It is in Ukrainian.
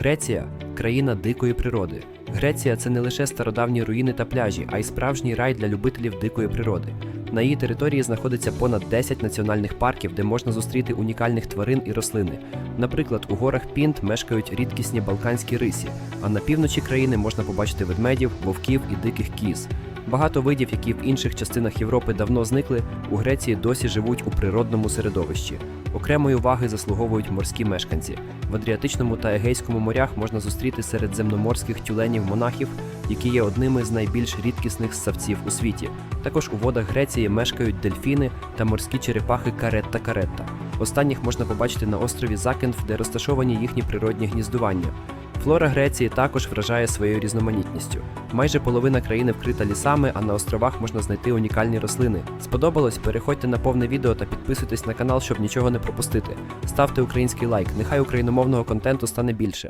Греція країна дикої природи. Греція це не лише стародавні руїни та пляжі, а й справжній рай для любителів дикої природи. На її території знаходиться понад 10 національних парків, де можна зустріти унікальних тварин і рослини. Наприклад, у горах Пінт мешкають рідкісні балканські рисі, а на півночі країни можна побачити ведмедів, вовків і диких кіз. Багато видів, які в інших частинах Європи давно зникли, у Греції досі живуть у природному середовищі. Окремої уваги заслуговують морські мешканці. В Адріатичному та Егейському морях можна зустріти середземноморських тюленів монахів, які є одними з найбільш рідкісних ссавців у світі. Також у водах Греції мешкають дельфіни та морські черепахи каретта каретта. Останніх можна побачити на острові Закенф, де розташовані їхні природні гніздування. Флора Греції також вражає своєю різноманітністю. Майже половина країни вкрита лісами, а на островах можна знайти унікальні рослини. Сподобалось? Переходьте на повне відео та підписуйтесь на канал, щоб нічого не пропустити. Ставте український лайк, нехай україномовного контенту стане більше.